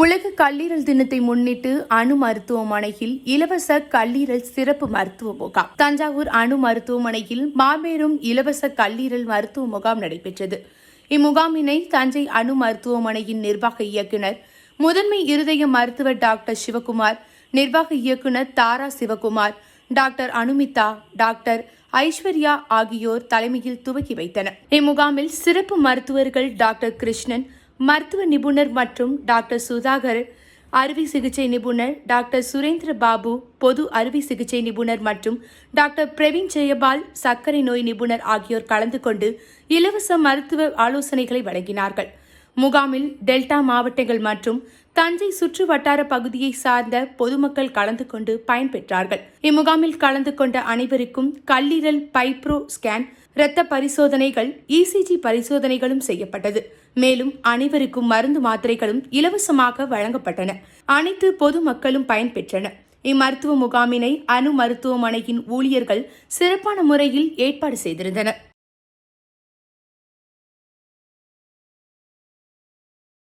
உலக கல்லீரல் தினத்தை முன்னிட்டு அணு மருத்துவமனையில் இலவச கல்லீரல் சிறப்பு மருத்துவ முகாம். தஞ்சாவூர் அணு மருத்துவமனையில் மாபெரும் இலவச கல்லீரல் மருத்துவ முகாம் நடைபெற்றது. இம்முகாமினை தஞ்சை அணு மருத்துவமனையின் நிர்வாக இயக்குனர் முதன்மை இருதய மருத்துவர் டாக்டர் சிவகுமார் நிர்வாக இயக்குனர் தாரா சிவகுமார் டாக்டர் அனுமிதா டாக்டர் ஐஸ்வர்யா ஆகியோர் தலைமையில் துவக்கி வைத்தனர். இம்முகாமில் சிறப்பு மருத்துவர்கள் டாக்டர் கிருஷ்ணன் மருத்துவ நிபுணர் மற்றும் டாக்டர் சுதாகர் அறுவை சிகிச்சை நிபுணர் டாக்டர் சுரேந்திர பாபு பொது அறுவை சிகிச்சை நிபுணர் மற்றும் டாக்டர் பிரவீன் ஜெயபால் சர்க்கரை நோய் நிபுணர் ஆகியோர் கலந்து கொண்டு இலவச மருத்துவ ஆலோசனைகளை வழங்கினார்கள். முகாமில் டெல்டா மாவட்டங்கள் மற்றும் தஞ்சை சுற்று வட்டார பகுதியை சார்ந்த பொதுமக்கள் கலந்து கொண்டு பயன்பெற்றார்கள். இம்முகாமில் கலந்து கொண்ட அனைவருக்கும் கல்லீரல் பைப்ரோ ஸ்கேன் இரத்த பரிசோதனைகள் இசிஜி பரிசோதனைகளும் செய்யப்பட்டது. மேலும் அனைவருக்கும் மருந்து மாத்திரைகளும் இலவசமாக வழங்கப்பட்டன. அனைத்து பொதுமக்களும் பயன்பெற்றனர். இம்மருத்துவ முகாமினை அணு மருத்துவமனையின் ஊழியர்கள் சிறப்பான முறையில் ஏற்பாடு செய்திருந்தனர்.